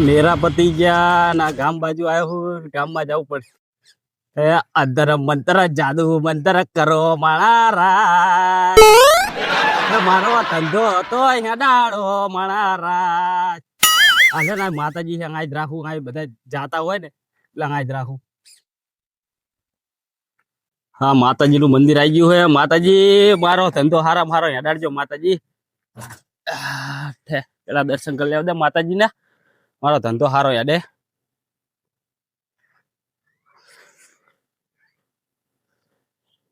મેરા પતિ ગયા ના ગામ બાજુ આવ્યો હું. ગામમાં જવું પડશે. એ અધર મંત્ર જાદુ મંત્ર કરો એ મારો ધંધો હતો હેડાડો મારા રાજ. આજે ના માતાજી છે જ રાખું અહીં બધા જાતા હોય ને, એટલે આજ રાખું. હા માતાજી નું મંદિર આવી ગયું છે. માતાજી, મારો ધંધો હારા મારો હેડાડજો, માતાજી. પેલા દર્શન કરી લેવા દે માતાજી ને મારો ધંધો હારો હેડે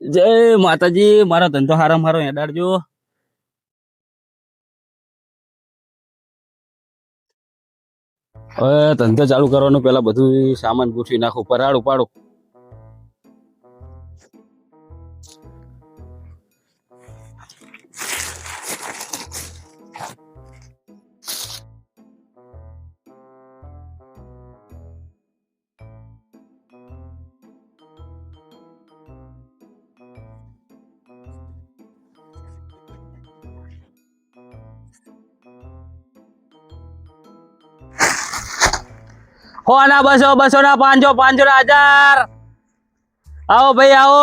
જય માતાજી, મારો ધંધો હારો મારો હેડાડજો. હવે ધંધો ચાલુ કરવાનું, પેલા બધું સામાન ગોઠવી નાખું, પરાળું પાડું હો ના બસો? બસો ના પાંચસો પાંચસો ના હજાર. આવો ભાઈ આવો.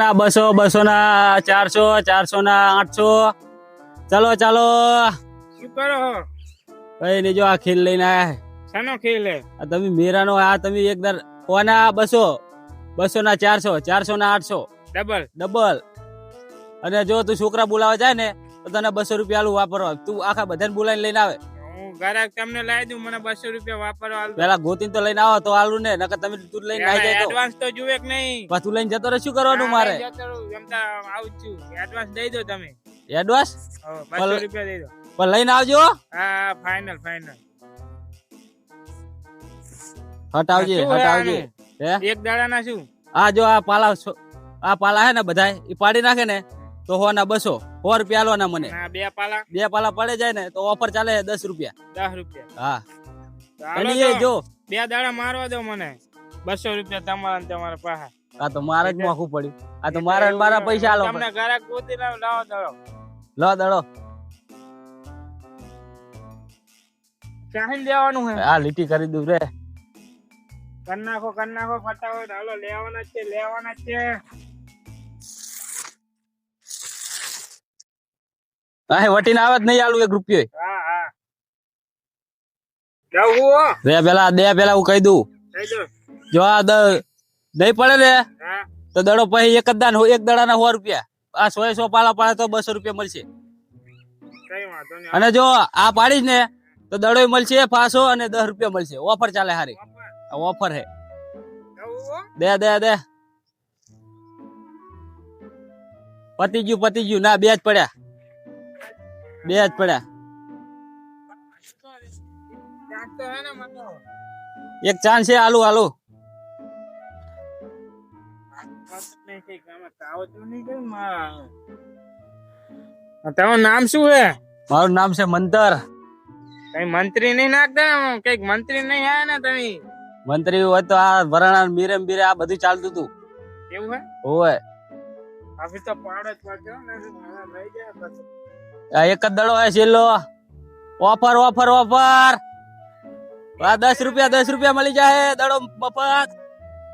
ના બસો? બસો ના ચારસો ચારસો ના આઠસો. ચાલો ચાલો. શું કરો? ભાઈ નહીં જો આ ખીલ લઈને આયા શાનો ખીલ આ તમે મેરાનો આ તમે એક દર કોના બસો? બસો ના ચારસો ચારસો ના આઠસો. ડબલ. ડબલ. અને જો તું છોકરા બોલાવા જાય ને તો તને બસો રૂપિયા આલું વાપરવા. તું આખા બધાને બોલાવીને લઈને આવે. ગ્રાહક તમને લઈ દઉં મને બસો રૂપિયા વાપરવા આલ પેલા ગોતીને તો લઈને આવો તો આલુ ને નકર તમે તું લઈને આવી જાય એડવાન્સ તો જુએ કે નહીં? પછી તું લઈને જતો રહે શું કરવાનું મારે? જતો. આવું છું. એડવાન્સ દઈ દો તમે. એડવાન્સ બસો રૂપિયા દઈ દો. પણ લઈને આવજો હા. ફાઇનલ ફાઇનલ હટ આવજે હટ આવજે હે? એક દાડા ના શું? આ જો આ પાલા આ પાલા હે ને બધા એ પાડી નાખે ને. તો હો ના બસો સો રૂપિયા આલવાના મને બે પાલા. બે પાલા પડે જાય ને તો ઓફર ચાલે દસ રૂપિયા. દસ રૂપિયા. હા. જો બે દાડા મારવા દો મને. બસો રૂપિયા તમારા ને તમારા પાસે. આ તો મારે જ મોંઘું પડ્યું. આ તો મારા ને મારા પૈસા આલો તમને ગ્રાહક ગોતી લાવો લાવો દડો. લો દડો. ચાહીને દેવાનું હે. આ લીટી કરી દઉં રે. કર નાખો કર નાખો ફટાફટ. હાલો લેવાના છે લેવાના છે. આ વટીને આવે જ નહીં આલું એક રૂપિયો હા હા. હો રે પેલા દે પેલા હું કહી દઉં. જો આ નહીં પડે ને તો દડો પછી એક જ દાન એક દડાના સો રૂપિયા. આ સો સો પાલા પાડે તો બસો રૂપિયા મળશે. અને જો આ પાડીશ ને તો દડો મળશે પાસો અને દસ રૂપિયા મળશે. ઓફર ચાલે હારી. ઓફર? હે. દે દે દે. પતી ગયું પતી ગયું. ના બે જ પડ્યા. બે જ પડ્યા. એક ચાન્સ છે આલુ આલુ તમારું નામ શું છે? મારું નામ છે મંતર. કઈ મંત્રી નહીં નાખતા? કંઈક મંત્રી નહીં આયા ને તમે? મંત્રી હોય તો આ વરાણા બીરે ને બીરે આ બધું ચાલતું હતું. એવું હે? હોય. આપી તો પાડ જ પડશે ને પછી. આ એક જ દડો હોય છેલ્લો ઓફર ઓફર ઓફર આ દસ રૂપિયા દસ રૂપિયા મળી જાય દડો મફત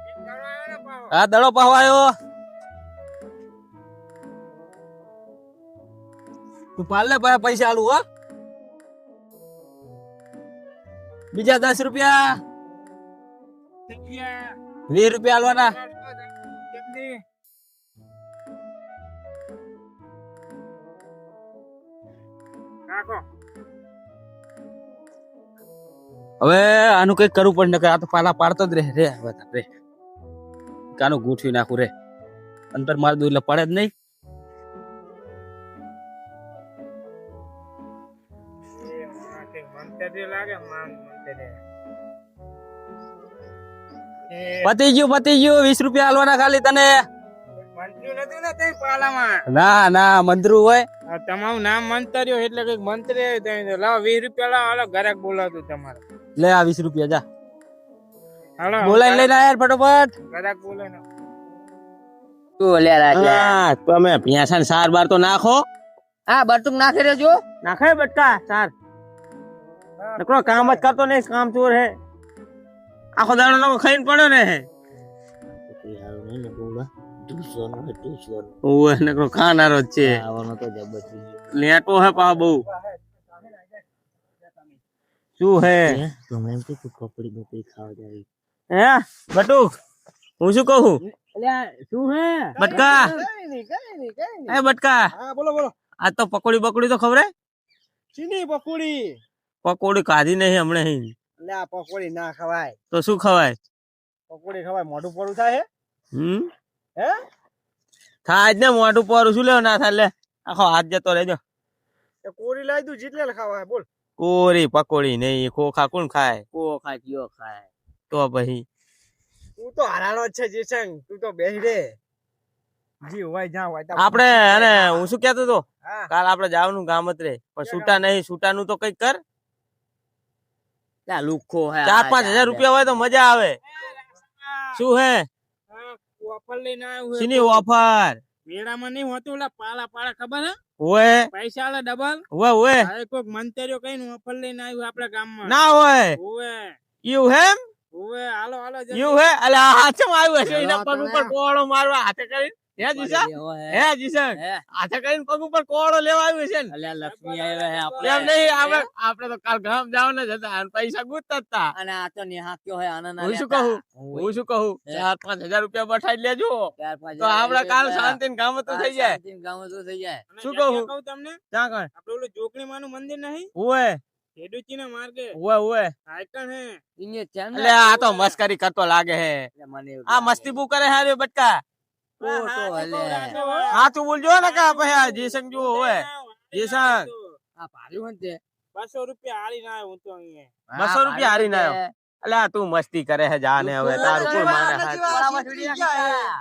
એક દાડો આવ્યો ને પાવો. આ દડો પહવાયો તું પાલ ને પૈ- પૈસા આલું હો બીજા દસ રૂપિયા જગ્યા. વીસ રૂપિયા આલવાના હવે આનું કઈ કરવું પડે નકર આ તો પાલા પાડતો જ રે રે બધા રે. કાનું ગૂંઠવી નાખું રે. અંતર માર દઉં એટલે પડે જ નહીં. પતી ગયું પતી ગયું. વીસ રૂપિયા હાલવાના ખાલી તને. મંત્રી નથી પાલામાં. ના ના મંદરું હોય. તમારું નામ મંતર્યો એટલે કંઈક મંત્રી લાવ વીસ રૂપિયા લાવ હાલો ઘરે બોલાતું તમારે. લે આ વીસ રૂપિયા જા. હાલો બોલાઈ લઈને આયા ફટોફટ. ઘરે હા તમે ભેંસા સાર બાર તો નાખો. હા બરતુક નાખી દેજો નાખે બટ્ટા સાર. નકરો કામ જ કરતો નહીં કામ ચોર હે. આખો દાડો નો ખાઈને પડ્યો ને હે. ઓવે નકરો ખાનારો જ છે. લેટો હે પા બહુ. શું હે? હે? બટુ હું શું કહું? શું હે? બટકા. એ બટકા. હા બોલો બોલો. આ તો પકોડી બકોડી તો ખબર ચીની પકોડી. પકોડી કાઢી નહીં હમણાં હી. એટલે આ પકોડી ના ખવાય. તો શું ખવાય? પકોડી ખવાય મોઢું પડું થાય હમ? હે? થાય ને મોઢું પોરું શું લેવું ના થાય લે. આખો હાથ જતો રહેજો. કોરી લાવી દઉં જેટલે ખાવા બોલ. કોરી પકોડી નહીં ખોખા કોણ ખાય? ખોખા કયો ખાય? તો પછી. તું તો હરાનો છે જીસંગ. તું તો બેહી રે. જી હોય જ્યાં હોય આપણે અને હું શું કહેતો તો કાલ આપણે જવાનું ગામત્રે રે. પણ છૂટા નહીં છૂટાનું તો કંઈક કર. લુખો ચાર પાંચ હજાર રૂપિયા હોય તો મજા આવે. શું હે? ઓફર લઈને આવ્યો શીની ઓફર? વેડામાં નહીં હોતું ઓલા પાલા પાલા ખબર હે? ઓએ પૈસા આલે ડબલ. ઓએ ઓએ હવે કોઈક મંતરીઓ કઈ ઓફર લઈને આવ્યું આપણા ગામમાં. ના હોય. ઓવે. યુ હેમ? ઓવે હાલો હાલો. યુ હે? અલે આ હાથમાં આવ્યું હશે એના પગ ઉપર કોળો મારવા હાથે કરીને. હે જીસા? હે. જીસા? હે. કરીને પગ ઉપર કોળો લેવા આવ્યો છે ને. અલ્યા લક્ષ્મી આવ્યા હે એમ નહીં આપણે આપણે તો કાલ ગામ જવાના જ હતા અને પૈસા ગુજતા જ હતા અને આ તો નેહા કયો હે શું કહું? હું શું કહું? હે. ચાર પાંચ હજાર રૂપિયા બઠાઈ લેજો. તો આપડે કાલ શાંતિ ગામ તો થઈ જાય. ગામ તો થઈ જાય. શું કહું? કહું તમને ત્યાં કણ? આપણે ઓલું જોગણી માનું મંદિર નહીં? ઓએ ખેડૂતી ના માર્ગે ઓએ આઈકન હે. ઇને છે ને. આ તો મસ્કરી કરતો લાગે હે. આ મસ્તી બુ કરે હે બટકા. તો તો હલે. હાચું બોલજો ને કા પછી જીસંગ જો હોય. જીસંગ. આ ભાર્યું હે ને તે. બસો રૂપિયા હારી ના હું તો અહીંયા. બસો હા, રૂપિયા હારી ના આવ્યો. અલ્યા તું મસ્તી કરે હે જાને હવે તારું કોઈ માને હાથ.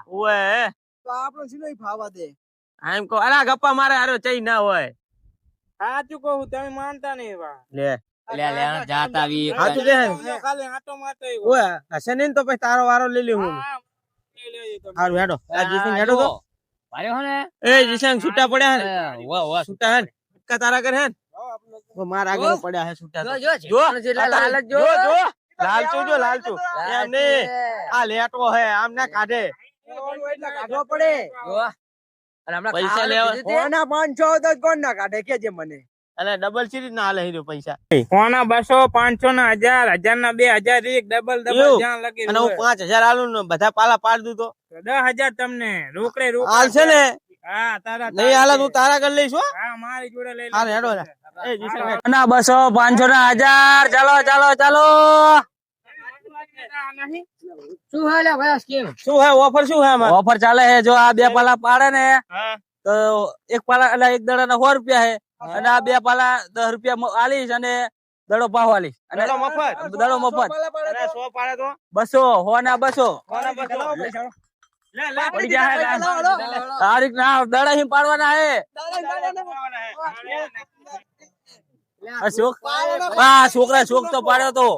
ઓએ તો આપણો સિલોય ફાવા દે? આમ કો અલા ગપ્પા મારે હારો ચઈ ના હોય. સાચું કહું તમે માનતા નહીં વા લે. લે લે જાત આવી. દે આટો મારતો ઓએ હશે ને તો પછી તારો વારો લઈ લે હું. હા. હારું હેડો. આ જીસંગ હેડો તો. ભાર્યો ને? એ જીસંગ છૂટા પડ્યા હે વાહ, વાહ. છૂટા હે કા તારા ઘર હે મારા આગળ પડ્યા હે છૂટા જો જો જો જેટલા લાલ જો જો લાલચો જો લાલચો એમ ને આ લેટો હે આમ ના કાઢે એટલે કાઢવો પડે. જો. અને હમણાં પૈસા લેવા-? કોના પાંચસો તો કોણ ના કાઢે કેજે મને. અને ડબલ સિરીઝ ના હાલે હીરો પૈસા. કોના બસો પાંચસો ના હજાર હજાર ના બે હજાર એક ડબલ ડબલ જ્યાં લગી અને હું પાંચ હજાર આલું ને બધા પાલા પાડ દઉં તો? દસ હજાર તમને. રોકડે રોકડે ને? હા તારા નહીં હાલે તું તારા ઘર લઈશ હા. મારી જોડે લઈ હાલ, હેડો, એ જીસંગ હેડ. ના બસો પાંચસો ના હજાર ચાલો ચાલો ચાલો. શું હે ભાઈ સ્કીમ શું હે ઓફર શું હે ઓફર ચાલે છે જો આ બે પાલા પાડે ને તો એક પાલા એટલે એક દડા ના સો રૂપિયા છે અને આ બે પાલા દસ રૂપિયા આલીશ અને દડો ભાવ આલીશ. અને દડો મફત. દડો મફત. સો પાડે તો. બસો હો ના બસો. તારીખ ના દડા હિમ પાડવાના હે. આ શોક આ છોકરા શોક તો પાડ્યો તો.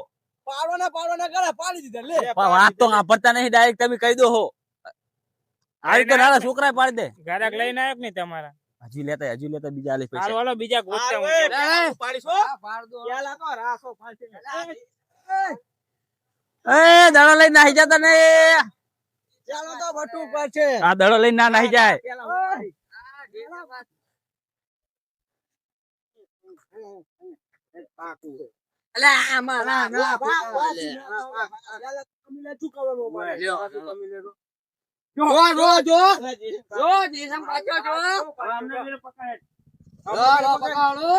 પણ વાત તો વાપરતા નહીં ડાયરેક્ટ તમે કહી દો હો. આ રીતે નાના છોકરા પાડી દે. ઘરાક લઈને આવ્યો કે નહીં તમારા? હજી લેતા હજી લેતા બીજા આલીશ પૈસા હાલો બીજા ગોતતા હું. હારું, એ, પાડીશ ફાંસી એ દડો લઈને નાહી જતા ને આ દાડો લઈને ના નાહી જાય અલે આમાં ના ના જો જો જો. જો જીસમ પાછો જો. જો લો પકડો.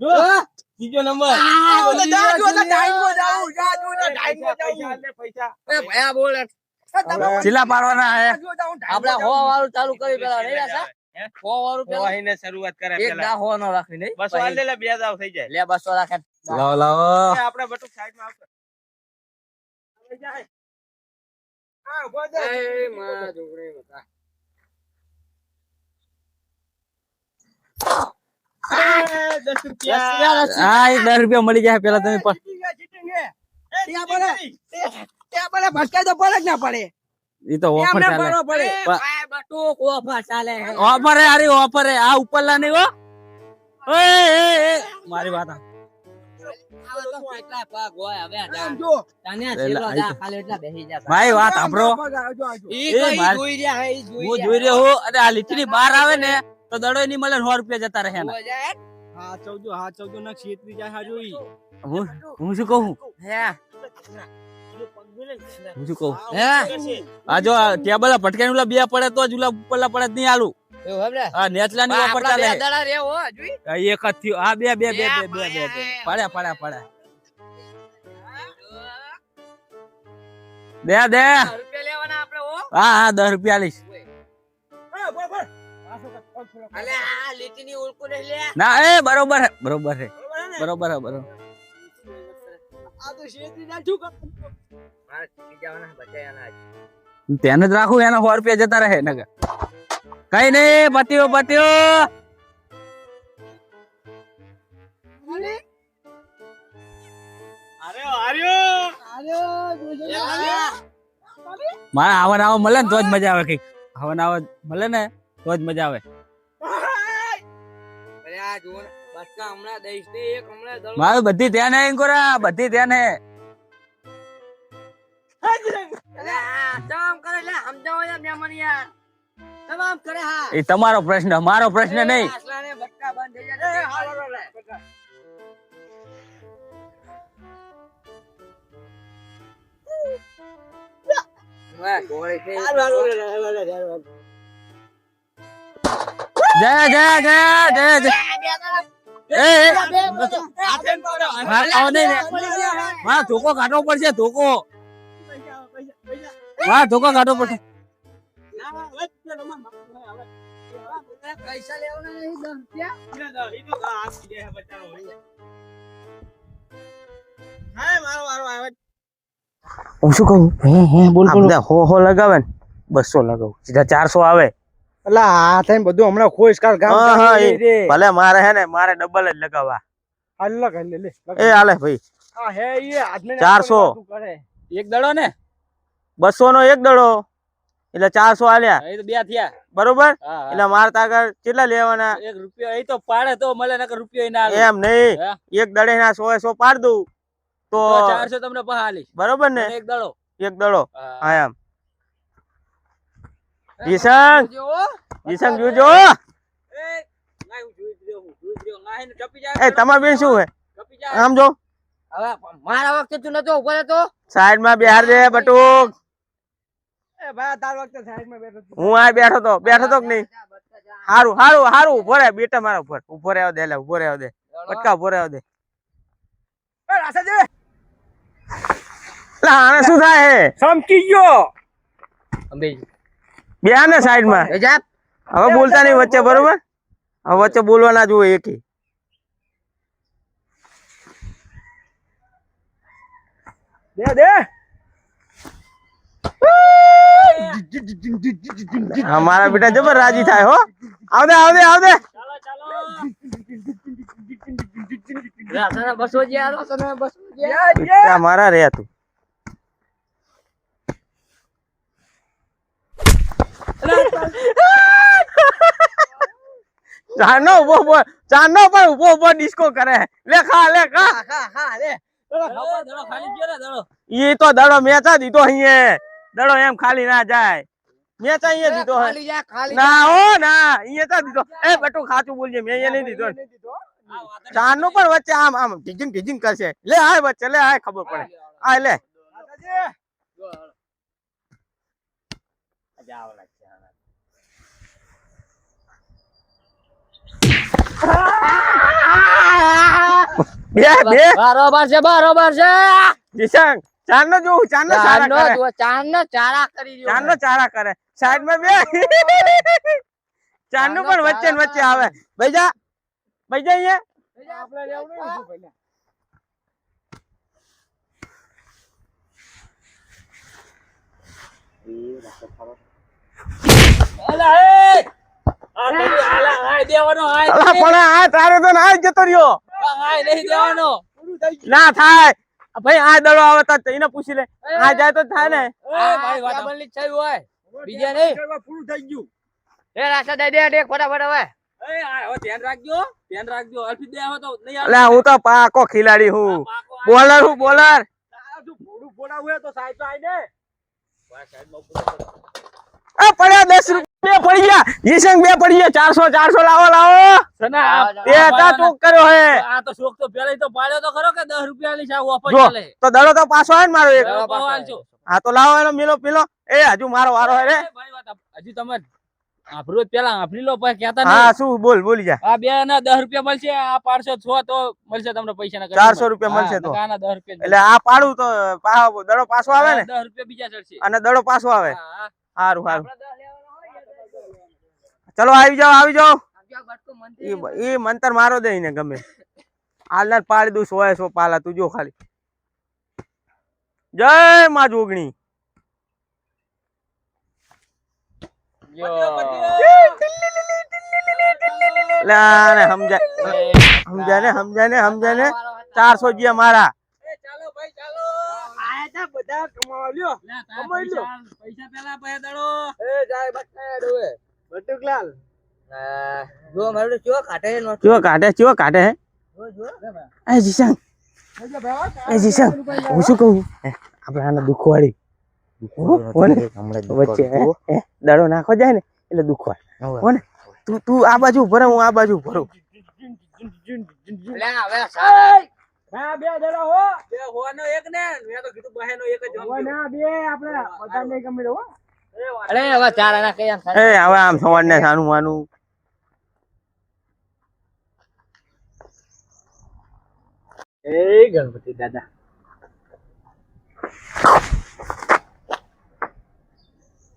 જો, ત્રીજો નંબર. એ ભયા બોલે. ચીલા પાડવાના હે. આપણે હો વાળું ચાલુ કરી પેલા હો? વાળું પેલા. શરૂઆત કરે એક દા હો નો રાખી નહીં. બસો લે, બે દાવ થઈ જાય. લે બસો રાખે. લાવો લાવો. આપણે બટુક સાઈડમાં જાય. હા, ઊભો થા. એ, દસ રૂપિયા. હા એ દસ રૂપિયા મળી જાય પેલા તમે પણ એ તો ઓફર ચાલે ઓફર હે અરે ઓફર હે આ ઉપર નહીં હો મારી વાત સાંભળ. આમ જો. મારી વાત સાંભળો. પગ આવજો, આવજો. એ માર- હું જોઈ રહ્યો હું. અને આ લીચડી બહાર આવે ને તો દડો નહીં મળે ને સો રૂપિયા જતા રહે હા. ચૌદો હા ચૌદો ના છેતરી જાય હાજો ઈ. હું હું શું કહું? હું. શું કહું? આ જો ટેબલ ભટકાઈ બે પડે તો જ ઓલા પડે જ નહીં આલું. હા નેચલા ની એક જ થયું. હા બે બે બે બે બે બે બે. પડ્યા પડ્યા પડ્યા. દે દે. હા. હા દસ રૂપિયા લઈશ. ના એ બરોબર હે બરોબર હે. બરોબર હે બરોબર આ? તેને જ રાખું એના સો રૂપિયા જતા રહે નગર કઈ નઈ પત્યો પત્યો. આર્યો, આર્યો. મારા આવન આવો મળે ને તો જ મજા આવે. કંઈક આવન આવો મળે ને તો જ મજા આવે. મારું બધી ધ્યાન હે ઇન્કોરા બધી ધ્યાન હે. પ્રશ્ન નહીં એ, હાલો, કરે હા. હાલો, હાલો, હાલો, હાલો, હાલો, હાલો. જય જય જય જય જય એ એ નહીં ધોકો કાઢવો પડશે ધોકો. પૈસા, પૈસા, પૈસા. હા ધોકો કાઢવો પડશે. હવે. ઈ તો- ઈ તો આ આપી દે, બચારો હા, મારો વારો આવે. હું શું કહું? આપણે હો હો લગાવે ને. બસો લગાવું. સીધા ચારસો આવે. અલા આ થઈને બધું હમણાં ખોશ કાલ ગામ હા, હા, એ-. ભલે મારે હે ને મારે ડબલ જ લગાવવા. હાલ લગ, લે, લે, એ હાલે ભાઈ. આ હે ચારસો. આપણને વાતું કરે. એક દડો ને? બસો નો એક દડો. એટલે ચારસો આલ્યા. એ તો બે થયા. બરોબર. એટલે મારે આગળ કેટલા લેવાના? એક રૂપિયો એ તો પાડે તો મળે નકર રૂપિયો ના એમ નહીં. એક દડે ના સો સો પાડ દઉં. તો ચારસો તમને પહાલી બરોબર ને? એક દડો. એક દડો. હા. એમ. જીસંગ જીસંગ જોજો એ, તમાર બેન શું હે? આમ જો. મારા વખતે તું નતો ઊભો સાઈડમાં બેહાર દે બટુક એ ભાઈ તાર વખતે સાઈડમાં બેઠો છું. હું આ બેઠો તો બેઠો તો કે નહીં? હારું હારું હારું ઊભો રહે બેટા મારા ઉપર. ઊભો રહેવા દે લે ઊભો રહેવા દે. પટકા ઊભો રહેવા દે. એ રાસાજી, લા આને શું થાય હે? સમકી ગયો! બેહાર ને સાઈડમાં હવે બોલતા નહીં વચ્ચે બરોબર? હવે વચ્ચે બોલવા ના જોઈએ એકે. દે દે! હા મારા બેટા જબર રાજી થાય હો આવ દે આવ દે આવ દે બસો જ્યાં બસો યા, યા. બેટા મારા રે તું ચાનો ઊભો ઊભો ચાનો પણ ઊભો ઊભો ડિસ્કો કરે લે ખા લે ખા ખા ખા લે દડો ખાલી ગયો ને દડો ઈ તો દડો મેચા દીધો અહીંયા દડો એમ ખાલી ના જાય. મેચા અહીંયા દીધો ના હો ના અહીંયા તો દીધો. એ બટુ ખાચું બોલજે મેં અહીંયા નહીં દીધો. ચારનું પણ વચ્ચે આમ આમ ઢીજિંગ ઢીજિંગ કરશે. લે હાય વચ્ચે લે હાય ખબર પડે. આ લે. બે બે. બરોબર છે બરોબર છે. દિશાંગ ચાંદનો જોઉં ચાંદનો ચારા કરે. ચાંદનો ચારા કરી રહ્યો ચાંદનો ચારા કરે. સાઈડમાં બે. ચાંદનો પણ વચ્ચે ને વચ્ચે આવે. ભાઈજા ભાઈજા અહીંયા? આપણે લેવું નહીં શું પહેલા? અલા એ આ તને આલા હાય દેવાનો હાય. અલા પણ આ તારો તો ના જ જતો રહ્યો. હાય નહીં દેવાનો. પૂરું થઈ ગયું. ના થાય. ભાઈ આ દડો આવે તો એને પૂછી લે. આ જાય તો થાય ને. એ મારી વાત હોય. બીજા નહીં? પૂરું થઈ ગયું. એ રાસા દઈ દે દે ફટાફટ હવે. એ ધ્યાન રાખજો ધ્યાન રાખજો. અલ્ફી દે આવો તો નહીં હું તો પાકો ખિલાડી હું. બોલર હું બોલર. પડ્યા દસ રૂપિયા. બે પડી ગયા. ઈસંગ બે પડી ગયા. ચારસો ચારસો લાવો લાવો. સના, આ- તે કર્યો હે. આ તો શોખ તો પેલા તો પાડ્યો તો ખરો કે દસ રૂપિયાની સાવ ઓફર ચાલે. તો દડો તો પાછો આવે ને મારો એક. હા તો લાવો એનો મિલો પીલો એ હજુ મારો વારો હે રે. એ ભાઈ વાત આપ- હજી તમે આપડું જ પેલા આભરી લો પછી કહેતા હા શું? બોલ બોલી જા. આ બે ના દસ રૂપિયા મળશે આ પાંચસો છો તો મળશે તમને પૈસા ના ચારસો રૂપિયા મળશે તો. આના દસ રૂપિયા એટલે આ પાડું તો દડો પાછો આવે ને? દસ રૂપિયા બીજા ચડશે. અને દડો પાછો આવે. હા, હા. સારું સારું ચલો આવી જાઓ આવી જાઓ. ઈ મંતર મારો દે ને ગમે. હાલના પાડી દઉં સોએ સો પાલા તું જો ખાલી. જય માં જોગણી. લે આને સમજાય સમજાય ને સમજાય ને સમજાય ને ચારસો જીયા મારા. એ ચાલો ભાઈ ચાલો. આયા તા બધા કમાવા લ્યો. લે, તારા કમાઈ લો. પૈસા પૈસા પેલા પૈસા દડો. એ જાય બટાયા કાટે નો ચો કાટે ચો કાટે હે? એ જીસંગ એ જીસંગ હું શું કહું? આપણે આને દુખવાડી. વચ્ચે હે, હે, દડો નાખો જાય ને એટલે દુખવાડ. કોને તું તું આ બાજુ ભરે હું આ બાજુ ભરું હા બે જણા હો. બે હોવાનો એક ને મેં તો કીધું બહેનો એક જ ના બે આપણે બધા નહીં ગમે હો. અરે હવે ચાર આના કઈ આમ એ હવે આમ સવાર ને સાનું માનું. એ ગણપતિ દાદા.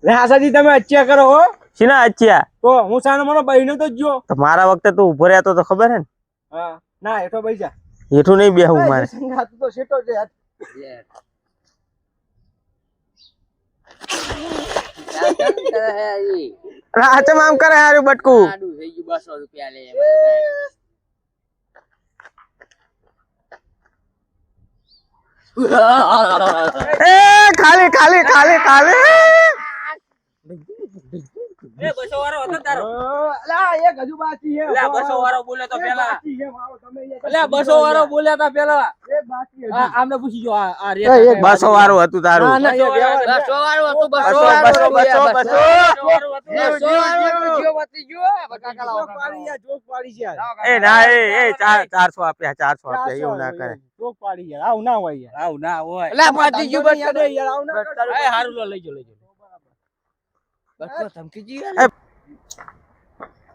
લે આશાજી તમે અચ્યા કરો હો. શીના અચ્યા તો હું સાનો મારો બહેનો તો જ જો તો મારા વખતે તું ઊભો રહેતો તો તો ખબર હે ને? હા ના એઠો ભાઈ જા. હેઠું નહીં બેહું મારે. સંગાત તો સેટો છે. યાર. આ આમ કરે હારું બટકું? બસો રૂપિયા લે એ ખાલી ખાલી ખાલી ખાલી. એ બસો વાળો હતો તારો. અલા એક હજુ બાકી છે. અલા, બસો વાળો બોલે તો પેલા. છે, અલ્યા બસો વાળો બોલ્યા તા પેલા. એક બાકી હજુ. આમને પૂછી જો આ આ એક બસો વાળું હતું તારું. બસો વાળો બસો હતું, બસો બસો બસો બસો બસો બસો. જીવ, જીવ, જીવ, જીવ. જોક પાડી યાર, જોક પાડી છે. એ ના એ એ ચાર ચારસો આપ્યા ચારસો આપ્યા એવું ના કરે. જોક પાડી યાર, આવું ના હોય યાર. આવું ના હોય. અલા, ધંધો નહીં યાર, યાર, આવું ના એ હારું લો લઈ જો લઈ જો.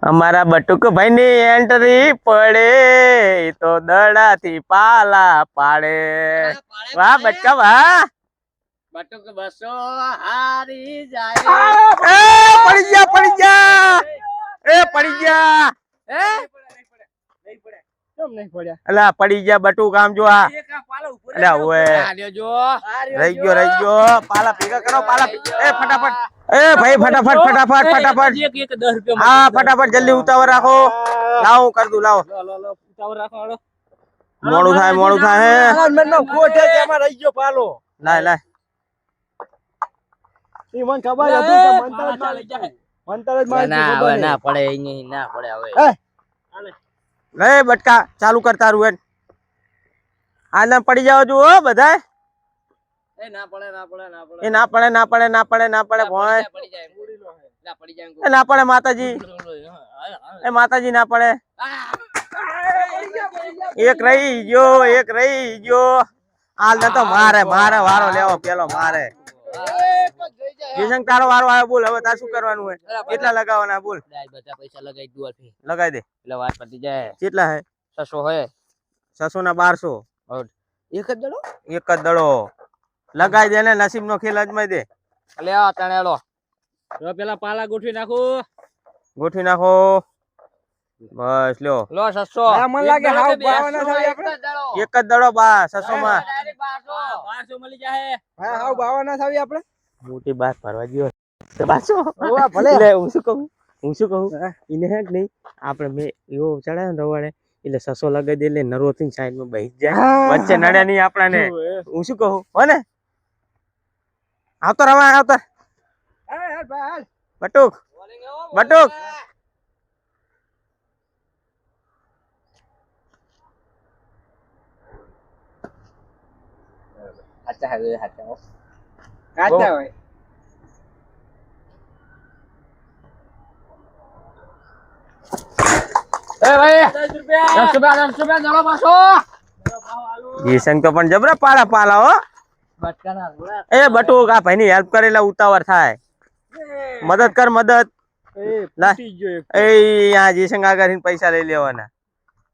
અમારા બટુક ભાઈ ની એન્ટ્રી પડે તો દડા થી પાલા પાડે? વાહ બટકા વાહ. બટુક બસો હારી જાય. એ પડી ગયા પડી ગયા. એ પડી ગયા. કેમ અલા પડી ગયા બટુક કામ જો આ. ઓએ રહી ગયો રહી ગયો. પાલા ભેગા કરો પાલા એ ફટાફટ. એ ભાઈ ફટાફટ ફટાફટ ફટાફટ. હા ફટાફટ જલ્દી ઉતાવળ રાખો. લાવો કર દઉં લાવો. ઉતાવળ રાખો મોડું થાય મોડું થાય હે. મનનો ખોટ છે, તેમાં રહી ગયો પાલો. લાય લાય. ઈ મને ખબર હતી કે મંતર જ પાલા જાય. મંતર જ મારી હતી, ખબર નહીં. પડે અહીં ના પડે હવે. લે બટકા ચાલુ કરતા રૂ એન. આના પડી જાવ જો હો બધા એ ના પડે ના પડે ના પડે. એ ના પડે ના પડે ના પડે ના પડે ભોય. પડી જાય. ના પડી જાય એ ના પડે માતાજી. એ માતાજી ના પડે. એક રહી ગયો એક રહી ગયો. હાલ ને તો મારે મારે વારો લેવો પેલો મારે. જીસંગ તારો વારો આવ્યો બોલ. હવે તાર શું કરવાનું હોય? કેટલા લગાવવાના બોલ. બધા પૈસા લગાઈ દે. એટલે વાત પતી જાય. કેટલા હે? છસો હોય છસો ના બારસો. એક જ દડો? એક જ દડો. લગાઈ દે ને નસીબ નો ખેલ અજમાઈ દે. લે આ તણેલો તો પેલા પાલા ગોઠવી નાખું. ગોઠવી નાખો. બસ લ્યો. લો છસો. મને લાગે હાવ બાવાના થાય આપણે. એક જ દડો. બા છસો માં. બારસો. મળી જાહે. હા, હાવ બાવાના થાય આપણે. મોટી બાત ભરવા ગયો. બાસો ઓવા ભલે. લે હું શું કહું? હું શું કહું? એને હેક નહીં? આપણે મેં એવો ચડાયો ને રવાડે એટલે સસો લગાઈ દે એટલે નરોથી સાઈડમાં બેસી જાય. વચ્ચે નડ્યા નહીં આપણાને. હું શું કહું? હો ને? Atau apa? Atau? Batuk. Batuk. Ada hal-hal. Ada. Eh, baik. Jangan coba, jangan coba, jangan masuk. Iseng kapan jam berapa lah, pala? Oh. એ બટુક આ ભાઈની હેલ્પ કરેલા ઉતાવળ થાય. મદદ કર મદદ. એ આ જીસંગ આગળ પૈસા લઈ લેવાના.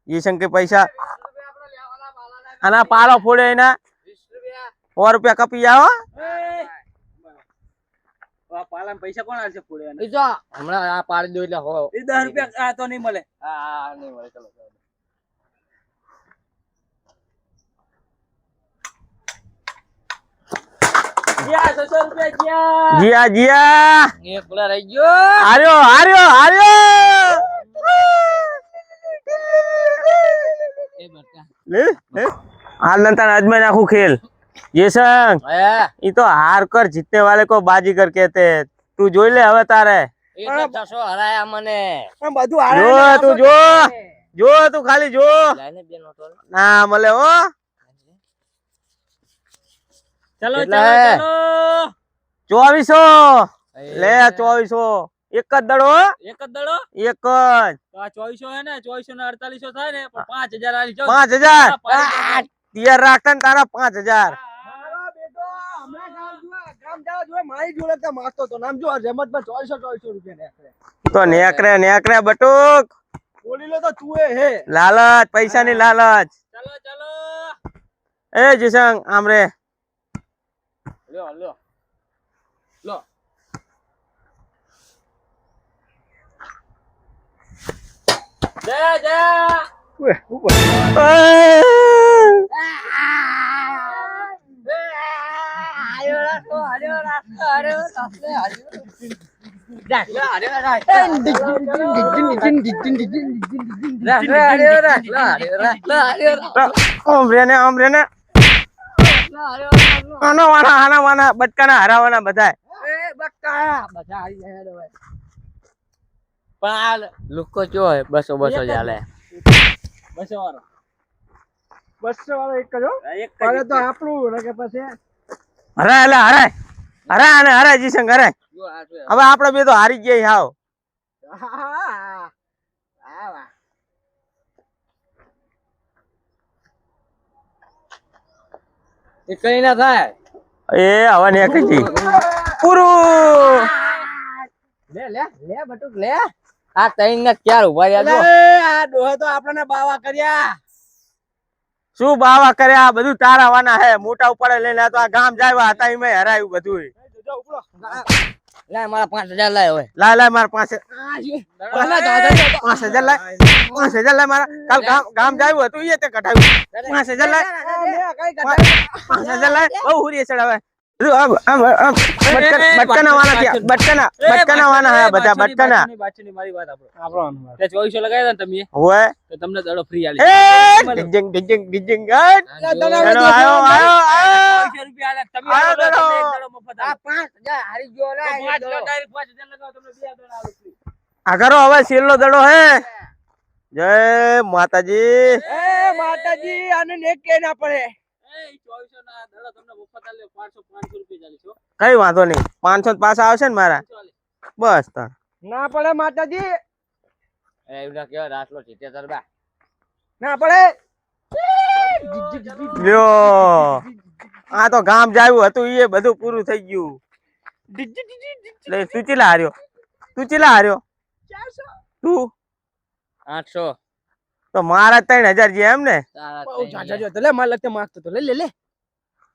જીશંકે પૈસા. આના પાળો ફોડે એના. સો રૂપિયા કપી આવો. પાલા પૈસા કોણ આવશે જો હમણાં આ પાડી દો એટલે હો. એ દસ રૂપિયા આ તો નહીં મળે. હા હા નહીં મળે ચલો ચલો ગયા છસો રૂપિયા ગયા જીયા જીયા. એક પેલા રહી ગયો. હાર્યો હાર્યો હાર્યો. લે લે. હાલ નંતર અજમાઈ નાખું ખેલ. જેસંગ ઈ તો હાર કર જીતને વાલે કો બાજીગર કહેતે। તું જોઈ લે હવે તારે. હરાયા મને. બધું જો તું જો. જો તું ખાલી જો. ના મળે હો. ચલો ચલો ચલો. ચોવીસો. લે ચોવીસો. એક જ દડો એક જ દડો? એક જ. તો આ ચોવીસો હે ને ચોવીસો ને અડતાલીસો થાય ને પાંચ હજાર. પાંચ. તિયાર રાખતા ને તારા પાંચ ને તો નેકરે નેકરે બટુક. બોલી લો તો તું હે. લાલચ પૈસાની લાલચ. ચલો ચલો. એ જીસંગ આમ રે. લ્યો લ્યો જા જા ઉએ, ઉપર આમ રે ને આમ રે ને આના વાના આના વાના બટકાના હરાવાના બધાય. પણ આ લુકો જો હોય બસો બસો જ બસો વાળો. બસો વાળો એક જ હો. હવે તો આપણું ને કે પછી હરાય એટલે હરાય. હરાય અને હરાય જીસંગ હરાય. હવે આપડે બે તો હારી ગયા હાવ. એ કઈ ના થાય. એ હવે નીકળી પૂરું. લે લે લે બટુક લે. આ તૈન ને ક્યાર ઊભા રહ્યા જો અરે, આ ડોહે તો આપણને બાવા કર્યા. શું બાવા કર્યા? બધું તારાવાના હે. મોટા ઉપાડે લઈને આ તો આ ગામ જાય હતા એમાં હરાયું બધું લાય મારા પાંચ હજાર લાય હવે. લાય લાય મારા પાસે પાંચ હજાર લાય. પાંચ હજાર લાય મારા. કાલ ગામ ગામ જાયું હતું એ તે કઢાવ્યું પાંચ હજાર લાય. પાંચ હજાર લાય. બહુ હુરી ચડાવે બધું આમ આમ આમ બટકા- બટકાના વાના થયા. બટકાના બટકાના વાના હે બધા બટકાના બાચુની મારી વાત આપણો આપણો તે ચોવીસો લગાવ્યા ને તમે. હોય તો તમને દડો ફ્રી આલી. એ ડિજિંગ ડિજિંગ ડિજિંગ ગટ ચલો આયો આયો આયો. ચોવીસો રૂપિયા આલ્યા. તમે આયો આલો, દડો. તમને એક દડો મફત આ આલો. પાંચ હજાર હારી ગયો લે તો પાંચ હજાર direct પાંચ હજાર લગાવો, તમને બે દડો આલો free. આ કરો હવે છેલ્લો દડો હે. જય માતાજી. એ માતાજી આને નેક કે ના પડે. ના. કઈ વાંધો નહીં. પાંચસો પાછા આવશે ને મારા? બસ તાર ના પડે માતાજી. એવડા કેવા રાસલો સિત્તેર બા. ના પડે. લ્યો. આ તો ગામ જાયું હતું એ બધું પૂરું થઈ ગયું. લે તું ચેલા હાર્યો? તું ચેલા હાર્યો? તું? આઠસો. તો મારા ત્રણ હજાર જે એમ ને? તારા બહુ ત્રણ જાજા જો તો લે માર લગતે માગતો તો લે લે લે.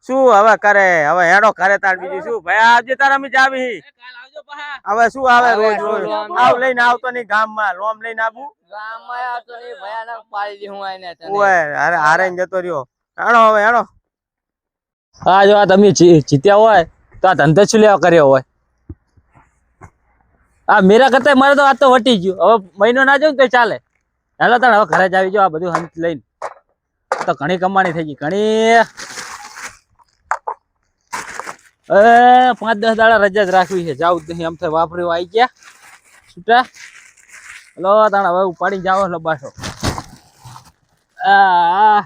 શું હવે કરે? હવે હેડો કરે તાર બીજું શું? ભાઈ આજે તારા અમે જાવી. કાલ આવજો પાછા. હવે શું આવે રોજ રોજ? આવ લઈને આવતો નહીં ગામમાં. લોમ લઈને આવું. ગામમાં આવતો નહીં ભયાનક પાડી દી હું આને તને. ઓય હારે હારે ને જતો રહ્યો. હેડો હવે હેડો. હા જો આ તમે જીત્યા હોય તો આ ધંધો શું લેવા કર્યો હોય? આ મેરા કરતા મારે તો આ તો વટી ગયું. હવે મહિનો ના જવું તો ચાલે. હાલો તાણ, હવે ઘરે જ આવી જાઓ, આ બધું હંત લઈને. તો ઘણી કમાણી થઈ ગઈ, ઘણી. એ, પાંચ દસ દાડા રજા જ રાખવી છે જાવું નહીં, આમ થાય વાપર્યું આવી ગયા. છૂટા. હલો તાણ, હવે ઉપાડી જાઓ લબાશો આ.